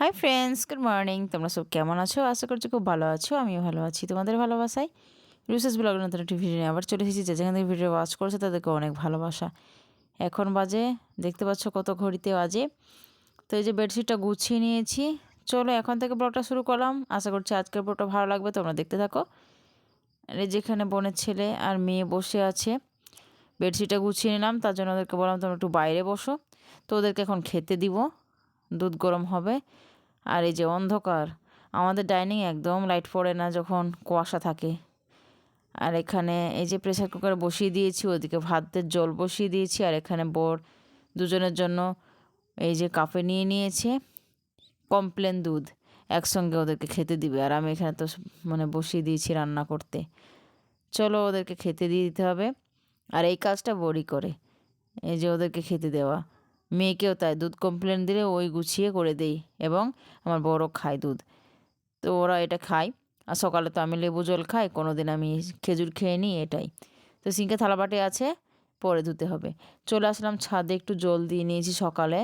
Hi friends good morning তোমরা সব কেমন আছো? আশা করছি খুব ভালো আছো। আমিও ভালো আছি। তোমাদের ভালোবাসায়? রুসেস ব্লগ নতুন একটি ভিডিও নিয়ে আবার চলে এসেছি। যে যেখান থেকে ভিডিও ওয়াচ করেছে, তাদেরকে অনেক ভালোবাসা। এখন বাজে, দেখতে পাচ্ছ কত ঘড়িতে বাজে। তো এই যে বেডশিটটা গুছিয়ে নিয়েছি। চলো, এখন থেকে ব্লগটা শুরু করলাম। আশা করছি আজকের ব্লগটা ভালো লাগবে, তোমরা দেখতে থাকো। আর এই যেখানে বোনের ছেলে আর মেয়ে বসে আছে বেডশিটটা গুছিয়ে নিলাম। তার জন্য ওদেরকে বললাম, তোমরা একটু বাইরে বসো। তো ওদেরকে এখন খেতে দিব। দুধ গরম হবে। আর এই যে অন্ধকার, আমাদের ডাইনিং একদম লাইট পড়ে না যখন কুয়াশা থাকে। আর এখানে এই যে প্রেসার কুকার বসিয়ে দিয়েছি, ওদিকে ভাতের জল বসিয়ে দিয়েছি, আর এখানে বর দুজনের জন্য এই যে কাপে নিয়ে নিয়েছে। কমপ্লেন দুধ, একসঙ্গে ওদেরকে খেতে দিবে। আর আমি এখানে তো মানে বসিয়ে দিয়েছি রান্না করতে। চলো ওদেরকে খেতে দিয়ে দিতে হবে। আর এই কাজটা বড়ি করে, এই যে ওদেরকে খেতে দেওয়া। মেয়েকেও তাই দুধ কমপ্লেন দিলে ওই গুছিয়ে করে দেই এবং আমার বড় খায় দুধ। তো ওরা এটা খায়। আর সকালে তো আমি লেবু জল খাই কোনো দিন আমি খেজুর খেয়ে নিই এটাই। তো সিঙ্কে থালাবাটি আছে, পরে ধুতে হবে। চলে আসলাম ছাদে, একটু জল দিয়ে নিয়েছি সকালে।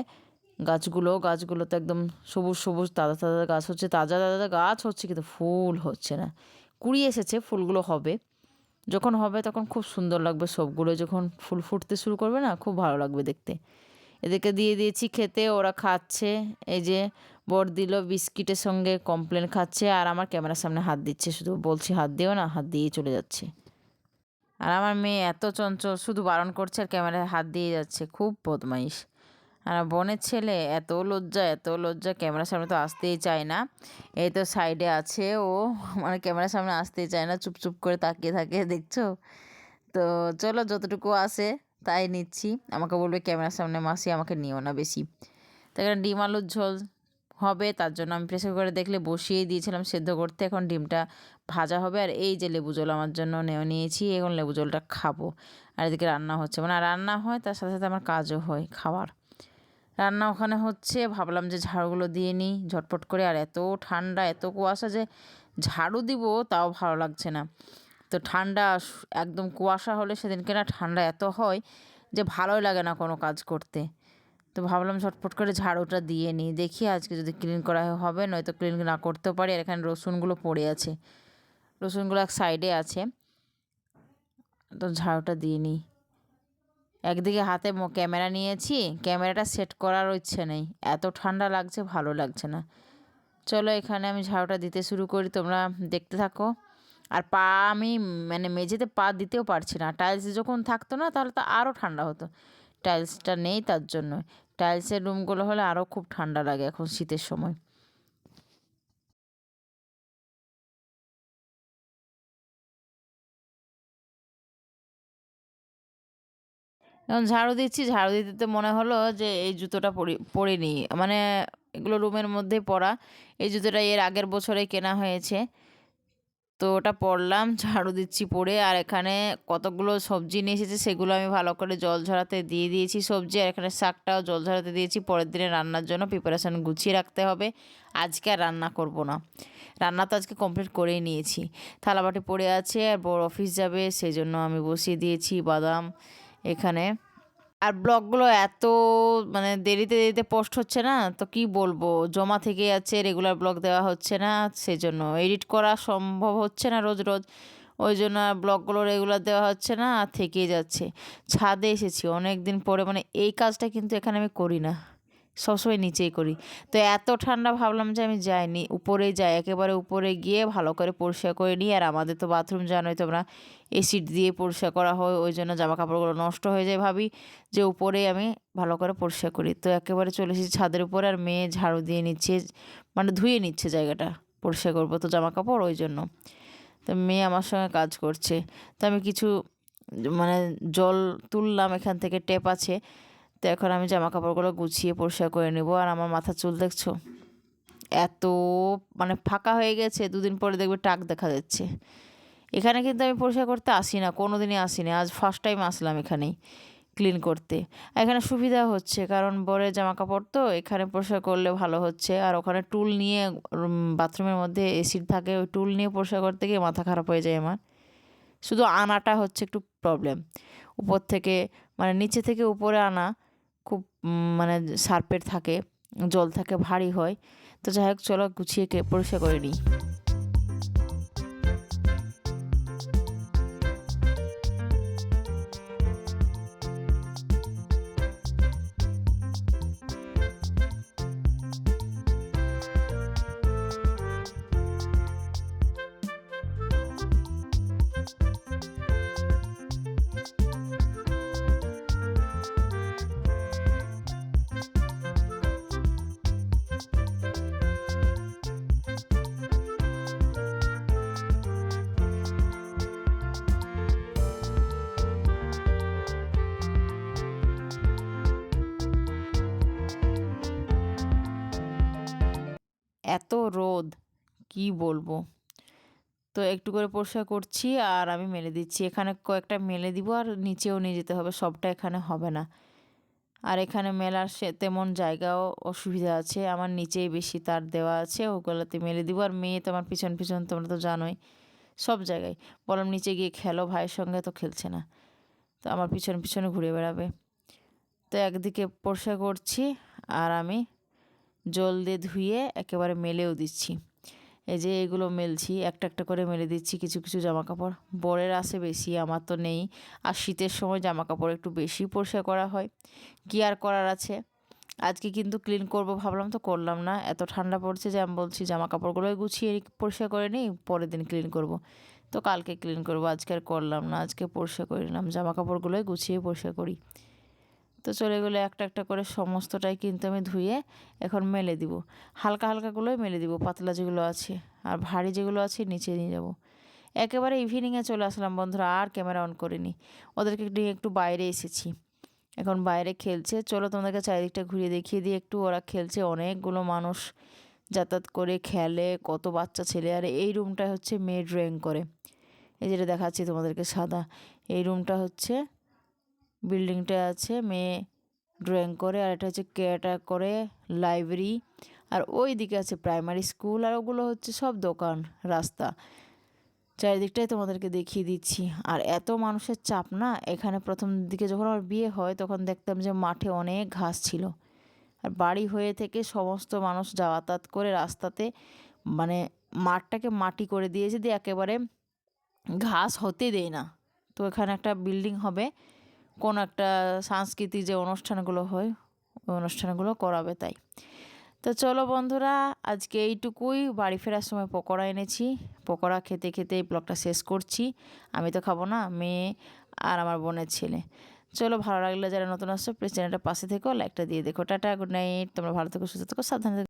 গাছগুলো গাছগুলো তো একদম সবুজ সবুজ, তাজা তাজা গাছ হচ্ছে তাজা তাজা গাছ হচ্ছে, কিন্তু ফুল হচ্ছে না। কুড়ি এসেছে, ফুলগুলো হবে। যখন হবে তখন খুব সুন্দর লাগবে সবগুলো, যখন ফুল ফুটতে শুরু করবে না, খুব ভালো লাগবে দেখতে। এদেরকে দিয়ে দিয়েছি খেতে, ওরা খাচ্ছে। এই যে বর দিল বিস্কিটের সঙ্গে কমপ্লেন খাচ্ছে, আর আমার ক্যামেরার সামনে হাত দিচ্ছে। শুধু বলছি, হাত দিও না, হাত দিয়েই চলে যাচ্ছে। আর আমার মেয়ে এত চঞ্চল, শুধু বারণ করছে আর ক্যামেরায় হাত দিয়ে যাচ্ছে। খুব বদমাইশ। আর বোনের ছেলে এত লজ্জা এত লজ্জা, ক্যামেরার সামনে তো আসতেই চায় না। এই তো সাইডে আছে ও মানে ক্যামেরার সামনে আসতেই চায় না চুপ চুপ করে তাকিয়ে থাকে দেখছ? তো চলো, যতটুকু আসে তাই নিচ্ছি। আমাকে বলবে ক্যামেরার সামনে মাসি, আমাকে নিও না বেশি। তো এখানে ডিম আলুর ঝোল হবে, তার জন্য আমি প্রেসার কুকারে দেখলে বসিয়ে দিয়েছিলাম সেদ্ধ করতে। এখন ডিমটা ভাজা হবে আর এই যে লেবু জল আমার জন্য নেওয়া নিয়েছি, এখন লেবু জলটা খাব। আর এদিকে রান্না হচ্ছে মানে রান্না হয়, তার সাথে সাথে আমার কাজও হয় খাওয়ার। রান্না ওখানে হচ্ছে, ভাবলাম যে ঝাড়ুগুলো দিয়ে নিই ঝটপট করে। আর এত ঠান্ডা, এত কুয়াশা যে ঝাড়ু দিব, তাও ভালো লাগছে না। তো ঠান্ডা একদম কুয়াশা হলে সেদিনকে না ঠান্ডা এত হয় যে ভালোই লাগে না কোনো কাজ করতে। তো ভাবলাম ঝটপট করে ঝাড়ুটা দিয়ে নিই, দেখি আজকে যদি ক্লিন করা হবে নয়তো ক্লিন না করতেও পারি। আর এখানে রসুনগুলো পড়ে আছে, রসুনগুলো এক সাইডে আছে। তো ঝাড়ুটা দিয়ে নিই। একদিকে হাতে ক্যামেরা নিয়েছি, ক্যামেরাটা সেট করার ইচ্ছে নেই, এত ঠান্ডা লাগছে ভালো লাগছে না। চলো এখানে আমি ঝাড়ুটা দিতে শুরু করি, তোমরা দেখতে থাকো। আর পা আমি মানে মেঝেতে পা দিতেও পারছি না। টাইলস যখন থাকতো না, তাহলে তো আরও ঠান্ডা হতো। টাইলসটা নেই তার জন্য। টাইলসের রুমগুলো হলে আরও খুব ঠান্ডা লাগে এখন শীতের সময়। এখন ঝাড়ু দিচ্ছি, ঝাড়ু দিতে তো মনে হলো যে এই জুতোটা পরি পরিনি মানে এগুলো রুমের মধ্যে পরা। এই জুতোটা এর আগের বছরে কেনা হয়েছে। তো ওটা পড়লাম, ঝাড়ু দিচ্ছি পরে, আর এখানে কতগুলো সবজি নিয়ে এসেছে, সেগুলো আমি ভালো করে জল ঝরাতে দিয়ে দিয়েছি সবজি, আর এখানে শাকটাও জল ঝরাতে দিয়েছি। পরের দিনে রান্নার জন্য প্রিপারেশান গুছিয়ে রাখতে হবে। আজকে আর রান্না করব না। রান্না তো আজকে কমপ্লিট করেই নিয়েছি। থালাবাটি পড়ে আছে, আর বড় অফিস যাবে সেই জন্য আমি বসিয়ে দিয়েছি বাদাম এখানে। আর ব্লগগুলো এত মানে দেরিতে দেরিতে পোস্ট হচ্ছে না, তো কি বলব? জমা থেকে যাচ্ছে রেগুলার ব্লগ দেওয়া হচ্ছে না, সেজন্য এডিট করা সম্ভব হচ্ছে না রোজ রোজ। ওই জন্য ব্লগগুলো রেগুলার দেওয়া হচ্ছে না, আর থেকেই যাচ্ছে। ছাদে এসেছি অনেক দিন পরে মানে এই কাজটা কিন্তু এখানে আমি করি না। সবসময় নিচেই করি। তো এত ঠান্ডা ভাবলাম যে আমি যাইনি। উপরে যাই, একেবারে উপরে গিয়ে ভালো করে পরিষ্কার করে নিই। আর আমাদের তো বাথরুম জানোই তোমরা এসিড দিয়ে পরিষ্কার করা হয়, ওই জন্য জামা কাপড়গুলো নষ্ট হয়ে যায় ভাবি যে উপরে আমি ভালো করে পরিষ্কার করি। তো একেবারে চলে এসেছি ছাদের উপরে আর মেয়ে ঝাড়ু দিয়ে নিচ্ছে মানে ধুয়ে নিচ্ছে জায়গাটা পরিষ্কার করব তো জামা কাপড় ওই জন্য। তো মেয়ে আমার সঙ্গে কাজ করছে। তো আমি কিছু মানে জল তুললাম, এখান থেকে টেপ আছে। তো এখন আমি জামা কাপড়গুলো গুছিয়ে পরিষ্কার করে নেব। আর আমার মাথা চুল দেখছ? এত মানে ফাঁকা হয়ে গেছে, দুদিন পরে দেখবে টাক দেখা যাচ্ছে। এখানে কিন্তু আমি পরিষ্কার করতে আসি না কোনো দিনই আসি না। আজ ফার্স্ট টাইম আসলাম এখানেই ক্লিন করতে। এখানে সুবিধা হচ্ছে, কারণ বরের জামা কাপড় তো এখানে পরিষ্কার করলে ভালো হচ্ছে। আর ওখানে টুল নিয়ে বাথরুমের মধ্যে এসিড থাকে, ওই টুল নিয়ে পরিষ্কার করতে গিয়ে মাথা খারাপ হয়ে যায় আমার। শুধু আনাটা হচ্ছে একটু প্রবলেম উপর থেকে মানে নিচে থেকে উপরে আনা মানে সার্পের থাকে, জল থাকে, ভারী হয়। তো যাই হোক, চলো গুছিয়ে পরিষ্কার করে নিই। এত রোদ, কি বলব? তো একটু করে পরিষ্কার করছি আর আমি মেলে দিচ্ছি। এখানে কয়েকটা মেলে দিব আর নিচেও নিয়ে যেতে হবে, সবটা এখানে হবে না। আর এখানে মেলার সে তেমন জায়গাও অসুবিধা আছে, আমার নিচেই বেশি তার দেওয়া আছে, ওগুলোতে মেলে দিব। আর মেয়ে তো আমার পিছন পিছন, তোমরা তো জানোই, সব জায়গায়। বললাম নিচে গিয়ে খেলো, ভাইয়ের সঙ্গে তো খেলছে না। তো আমার পিছন পিছনে ঘুরে বেড়াবে। তো একদিকে পরিষ্কার করছি আর আমি জল দিয়ে ধুয়ে একেবারে মেলেও দিচ্ছি। এই যে এগুলো মেলছি, একটা একটা করে মেলে দিচ্ছি কিছু কিছু জামা কাপড় বরের আছে বেশি, আমার তো নেই। আর শীতের সময় জামা কাপড় একটু বেশি পরিষ্কার করা হয়। কি আর করার আছে? আজকে কিন্তু ক্লিন করব ভাবলাম তো করলাম না। এত ঠান্ডা পড়ছে যে আমি বলছি জামা কাপড়গুলোই গুছিয়ে পরিষ্কার করে নিই, পরের দিন ক্লিন করব। তো কালকে ক্লিন করব, আজকে আর করলাম না, আজকে পরিষ্কার করে নিলাম। জামা কাপড়গুলোই গুছিয়ে পরিষ্কার করি। তো চলে গেলে একটা একটা করে সমস্তটাই কিন্তু আমি ধুয়ে এখন মেলে দিব। হালকা হালকাগুলোই মেলে দিব, পাতলা যেগুলো আছে। আর ভারী যেগুলো আছে নিচে নিয়ে যাব। একেবারে ইভিনিংয়ে চলে আসলাম বন্ধুরা, আর ক্যামেরা অন করিনি। ওদেরকে নিয়ে একটু বাইরে এসেছি। এখন বাইরে খেলছে। চলো তোমাদেরকে চারিদিকটা ঘুরিয়ে দেখিয়ে দিই। একটু ওরা খেলছে, অনেকগুলো মানুষ যাতায়াত করে, খেলে, কত বাচ্চা ছেলে। আর এই রুমটা হচ্ছে মেয়ে ড্রয়িং করে। এই যেটা দেখাচ্ছি তোমাদেরকে সাদা। এই রুমটা হচ্ছে বিল্ডিংটা আছে, মেয়ে ড্রয়িং করে, আর এটা হচ্ছে কেয়াটা করে লাইব্রেরি আর ওই দিকে আছে প্রাইমারি স্কুল আর ওগুলো হচ্ছে সব দোকান, রাস্তা। চারিদিকটাই তোমাদেরকে দেখিয়ে দিচ্ছি। আর এত মানুষের চাপ না, এখানে প্রথম দিকে যখন আমার বিয়ে হয়, তখন দেখতাম যে মাঠে অনেক ঘাস ছিল। আর বাড়ি হয়ে থেকে সমস্ত মানুষ যাতায়াত করে রাস্তাতে মানে মাঠটাকে মাটি করে দিয়েছে দিয়ে একেবারে ঘাস হতে দেয় না, তো এখানে একটা বিল্ডিং হবে। কোনো একটা সাংস্কৃতিক যে অনুষ্ঠানগুলো হয়, ওই অনুষ্ঠানগুলো করাবে তাই। তো চলো বন্ধুরা, আজকে এইটুকুই। বাড়ি ফেরার সময় পকোড়া এনেছি। পকোড়া খেতে খেতে এই ব্লগটা শেষ করছি। আমি তো খাব না, মেয়ে আর আমার বোনের ছেলে। চলো, ভালো লাগলে যারা নতুন আসছো প্লিজ চ্যানেলটা পাশে থেকো লাইকটা দিয়ে দেখো। টাটা গুড নাইট তোমরা ভালো থেকো, সুস্থ থেকো, সাবধানে